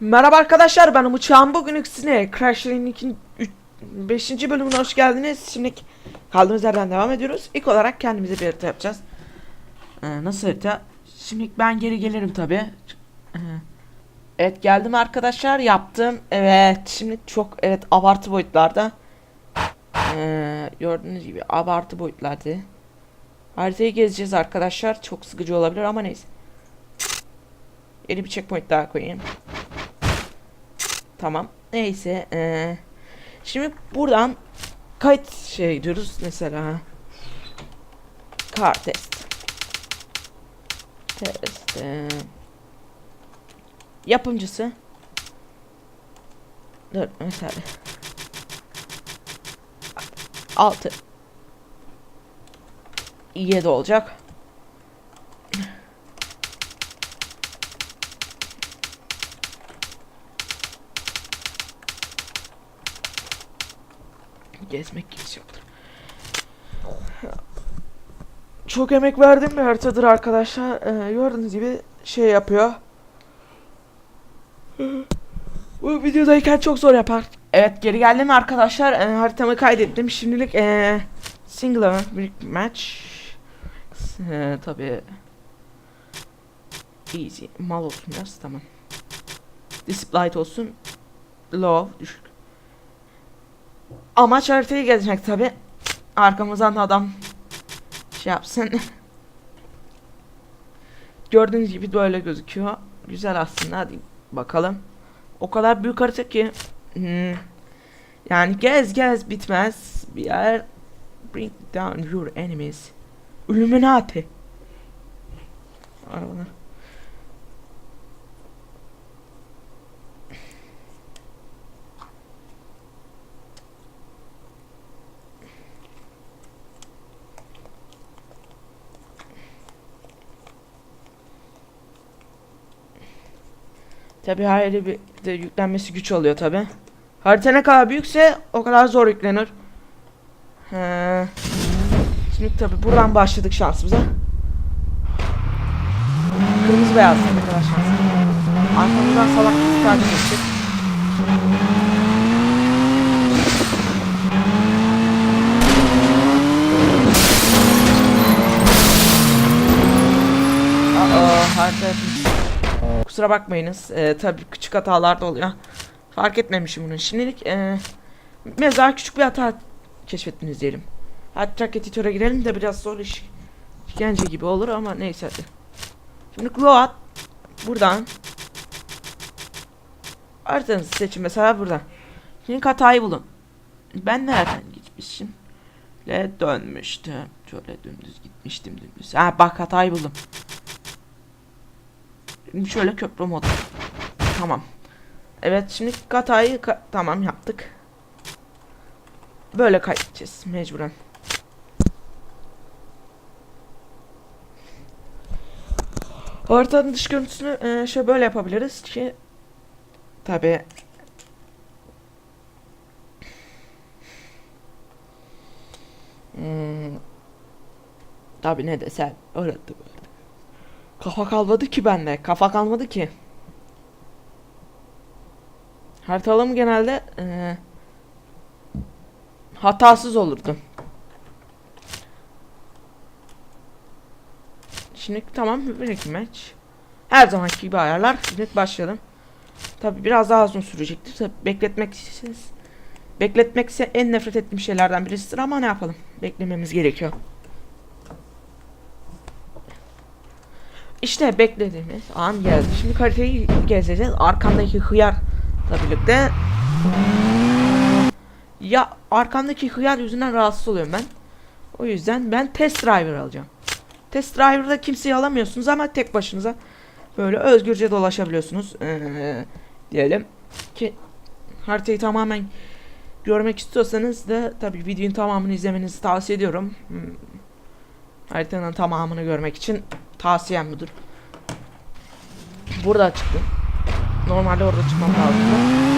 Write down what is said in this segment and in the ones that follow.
Merhaba arkadaşlar ben Umutcan bugün sizinle Crash Landing'in 5. bölümüne hoş geldiniz. Şimdi kaldığımız yerden devam ediyoruz. İlk olarak kendimize bir harita yapacağız. Ee, nasıl harita? Şimdi ben geri gelirim tabi. Ee, evet geldim arkadaşlar yaptım. Evet şimdi çok evet abartı boyutlarda. Ee, gördüğünüz gibi abartı boyutlarda. Haritayı gezeceğiz arkadaşlar. Çok sıkıcı olabilir ama neyse. Yeni bir checkpoint daha koyayım. Tamam. Neyse. Ee, şimdi buradan kayıt şey diyoruz mesela. Car test. Test. ee, yapımcısı. Dur mesela. 6 7 olacak. Gezmek yoktur. Çok emek verdim bir haritadır arkadaşlar. Ee, gördüğünüz gibi şey yapıyor. Bu videodayken çok zor yapar. Evet geri geldim arkadaşlar. Ee, haritamı kaydettim. Şimdilik ee, single match. Ee, Tabi easy. Mal olsun biraz tamam. Display olsun. Low düşük. Amaç haritayı gezmek tabi. Arkamızdan da adam şey yapsın. Gördüğünüz gibi böyle gözüküyor. Güzel aslında hadi bakalım. O kadar büyük harita ki. Hmm. Yani gez gez bitmez. Bir yer bring down your enemies. Illuminati. Arabalar. Tabi her bir de yüklenmesi güç oluyor tabi. Harita ne kadar büyükse o kadar zor yüklenir. He. Şimdi tabi buradan başladık şansımıza. Kırmızı beyaz ne kadar şanslı. Arkamızdan salak bir takip edecek. Aa, harita Kusura bakmayınız. Ee, tabii küçük hatalar da oluyor. Fark etmemişim bunu. Şimdilik ee, mezar küçük bir hata keşfettiniz diyelim. Track editöre girelim de biraz zor iş. İşkence gibi olur ama neyse. Şimdi load buradan haritanızı seçin mesela buradan. Şimdi hatayı bulun. Ben nereden gitmişim? Le dönmüştüm. Şöyle dümdüz gitmiştim dümdüz. Ha bak hatayı buldum. Şöyle köprü modu. Tamam. Evet şimdi hatayı ka- tamam yaptık. Böyle kaydedeceğiz mecburen. Haritanın dış görüntüsünü e, şöyle böyle yapabiliriz ki tabi hmm, tabi ne desem öğrettim. Kafa kalmadı ki bende. Kafa kalmadı ki. Haritalım genelde e, hatasız olurdu. Şimdi tamam bir iki maç. Her zamanki gibi ayarlar. Şimdi başlayalım. Tabi biraz daha uzun sürecektir. Tabi bekletmek bekletmek ise en nefret ettiğim şeylerden birisidir ama ne yapalım? Beklememiz gerekiyor. İşte beklediğimiz an geldi. Şimdi haritayı gezeceğiz. Arkamdaki hıyarla birlikte ya arkamdaki hıyar yüzünden rahatsız oluyorum ben. O yüzden ben test driver alacağım. Test driver'da kimseyi alamıyorsunuz ama tek başınıza böyle özgürce dolaşabiliyorsunuz. Ee, diyelim ki haritayı tamamen görmek istiyorsanız da tabii videonun tamamını izlemenizi tavsiye ediyorum. Hmm. Haritanın tamamını görmek için tavsiyem budur. Burada çıktım. Normalde orada çıkmam lazım.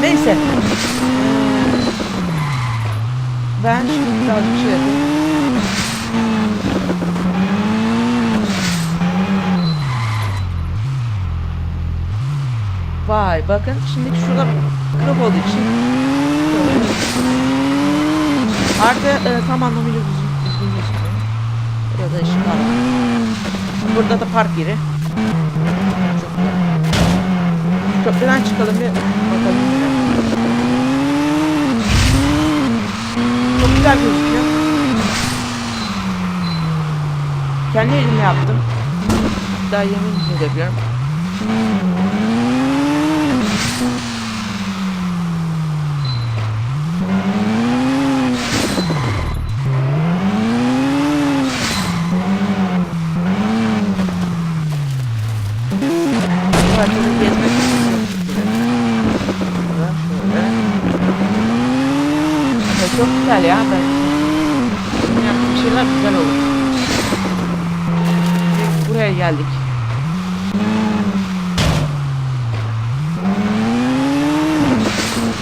Neyse. Ben şimdi biraz bir şey yapayım. Vay bakın şimdi şurada kırık olduğu için Artı e, tam anlamıyla düzgün, gözüküyor. Burada ışıklar var. Burada da park yeri. Güzel. Köprüden çıkalım bir bakalım. Çok güzel gözüküyor. Kendi elimle yaptım. Daha yemin edebiliyorum. Şeyler güzel olur. Buraya geldik.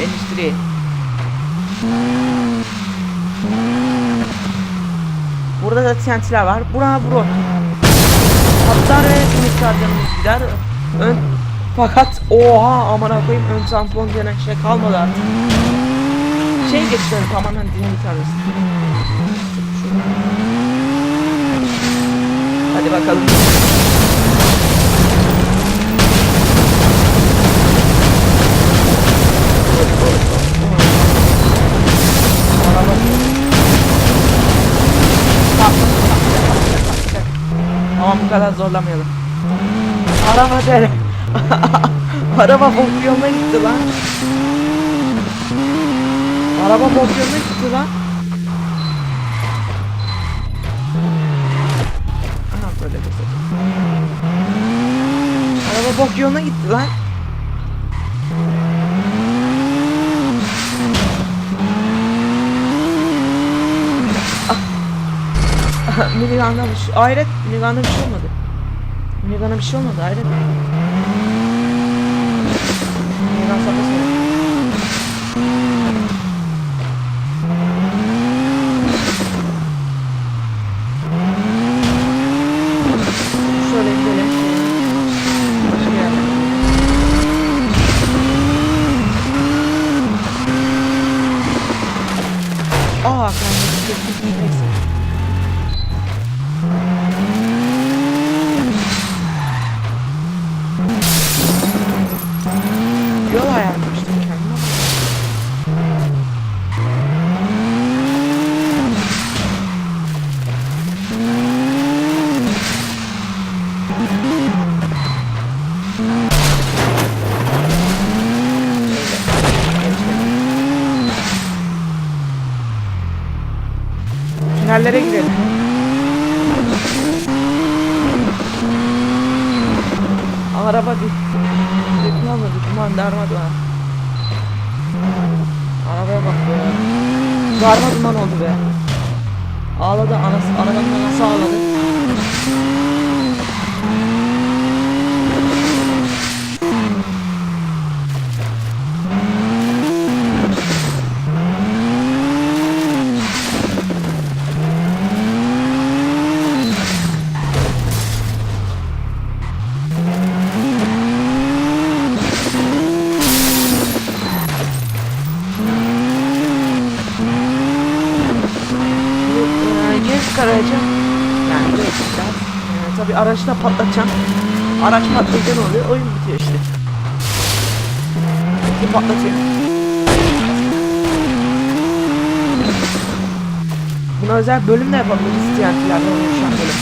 Endüstri. Burada da TNT'ler var. Bura bura. Atlar ve miktarlarımız gider. Ön fakat oha amına koyayım ön tampon denen şey kalmadı artık. Şey geçiyorum tamamen dinamik arası. Hadi bakalım. Tamam bu kadar zorlamayalım. Araba dere. Araba bok yoluna gitti lan. Araba bok yoluna gitti lan. Böyle de Araba bok yoluna gitti lan. Ah. Minigun'da bir şey... Hayret, Minigun'da bir şey olmadı. Minigun'a bir şey olmadı, hayret. Minigun sapı Şöyle gidelim. Başka yerlere. Aa, kanka. Neyse. Yol ayarlamıştım kendime. Tünellere girelim. Araba bir Dökme olmadı, duman darmadağın. Arabaya bak be. Darma duman oldu be. Ağladı anası, arabanın anası ağladı. Bu e, genç aracı yani gençler e, tabi araçta patlatacağım. Araç patlayınca ne oluyor? Oyun bitiyor işte. Bir patlatıyor. Buna özel bölüm de yapabiliriz TNT'lerden oluşan bölüm.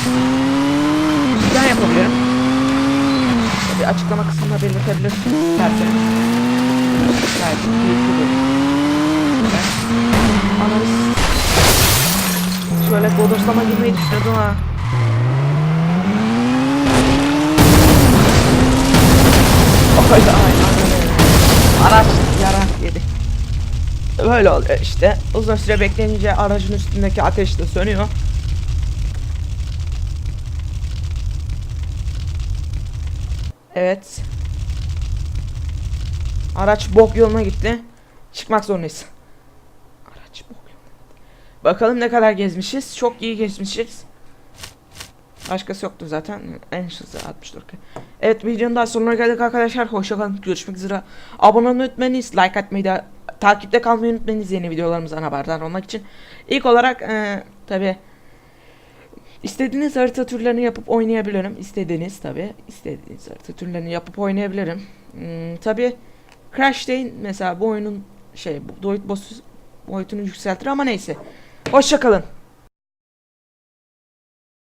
Ben yapabilirim. Bir açıklama kısmında belirtebilirsiniz isterseniz. Gayet keyifli bir. Analiz Şöyle bodoslama girmeyi düşünüyordum ha. Aynen öyle. Araç yarak yedi. Böyle oluyor işte. Uzun süre bekleyince aracın üstündeki ateş de sönüyor. Evet. Araç bok yoluna gitti. Çıkmak zorundayız. Araç bok yoluna gitti. Bakalım ne kadar gezmişiz. Çok iyi gezmişiz. Başkası yoktu zaten. En hızlı 64. Evet videonun daha sonuna geldik arkadaşlar. Hoşçakalın. Görüşmek üzere. Abone olmayı unutmayınız. Like atmayı da takipte kalmayı unutmayınız yeni videolarımızdan haberdar olmak için. İlk olarak e, tabi istediğiniz harita türlerini yapıp oynayabilirim. İstediğiniz tabi istediğiniz harita türlerini yapıp oynayabilirim. Hmm, tabi Crash değil mesela bu oyunun şey boyut boss boyutunu yükseltir ama neyse. Hoşçakalın.